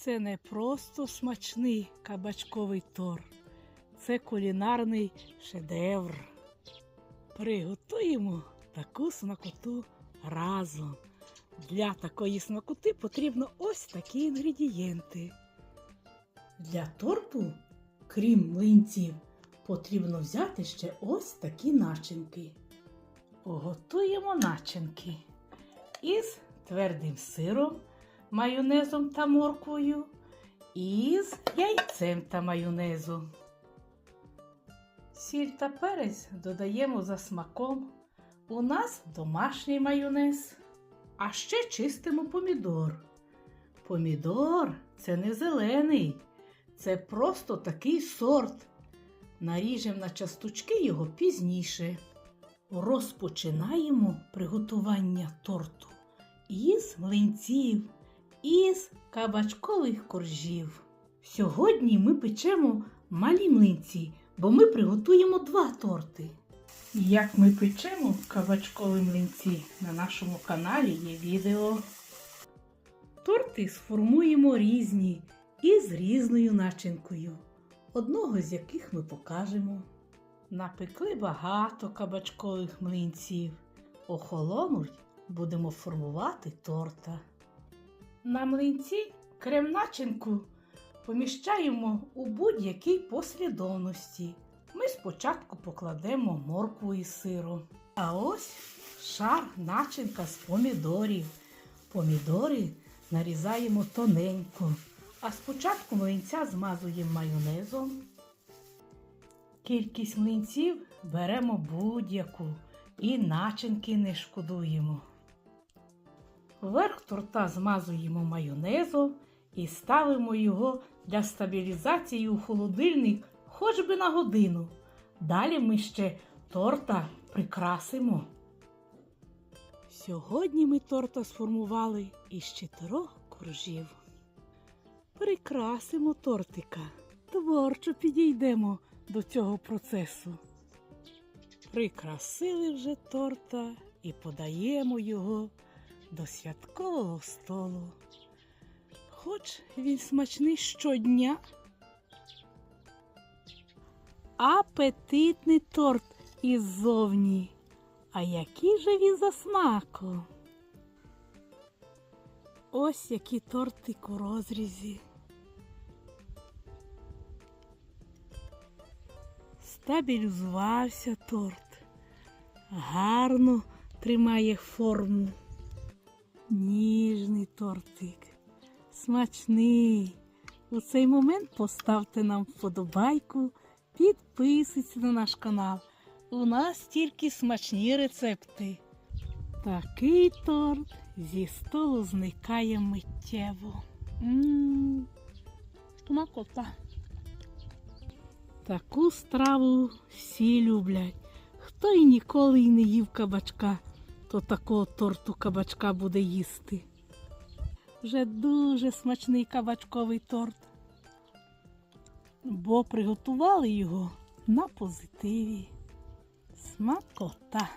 Це не просто смачний кабачковий торт, це кулінарний шедевр. Приготуємо таку смакоту разом. Для такої смакоти потрібно ось такі інгредієнти. Для торту, крім млинців, потрібно взяти ще ось такі начинки. Готуємо начинки із твердим сиром, майонезом та морквою, і з яйцем та майонезом. Сіль та перець додаємо за смаком. У нас домашній майонез. А ще чистимо помідор. Помідор це не зелений, це просто такий сорт. Наріжемо на часточки його пізніше. Розпочинаємо приготування торту із млинців, із кабачкових коржів. Сьогодні ми печемо малі млинці, бо ми приготуємо два торти. Як ми печемо кабачкові млинці на нашому каналі є відео. Торти сформуємо різні і з різною начинкою, одного з яких ми покажемо. Напекли багато кабачкових млинців. Охолонуть будемо формувати торта. На млинці крем начинку поміщаємо у будь-якій послідовності. Ми спочатку покладемо моркву і сиром. А ось шар начинка з помідорів. Помідори нарізаємо тоненько. А спочатку млинця змазуємо майонезом. Кількість млинців беремо будь-яку і начинки не шкодуємо. Верх торта змазуємо майонезом і ставимо його для стабілізації у холодильник хоч би на годину. Далі ми ще торта прикрасимо. Сьогодні ми торта сформували із чотирьох коржів. Прикрасимо тортика. Творчо підійдемо до цього процесу. Прикрасили вже торта і подаємо його до святкового столу. Хоч він смачний щодня. Апетитний торт іззовні. А який же він за смаком? Ось який тортик у розрізі. Стабілізувався торт. Гарно тримає форму. Ніжний тортик, смачний. У цей момент поставте нам вподобайку, підписуйтесь на наш канал. У нас тільки смачні рецепти. Такий торт зі столу зникає миттєво. Ммм, смакота. Таку страву всі люблять. Хто і ніколи й не їв кабачка, то такого торту кабачка буде їсти. Вже дуже смачний кабачковий торт, бо приготували його на позитиві. Смакота.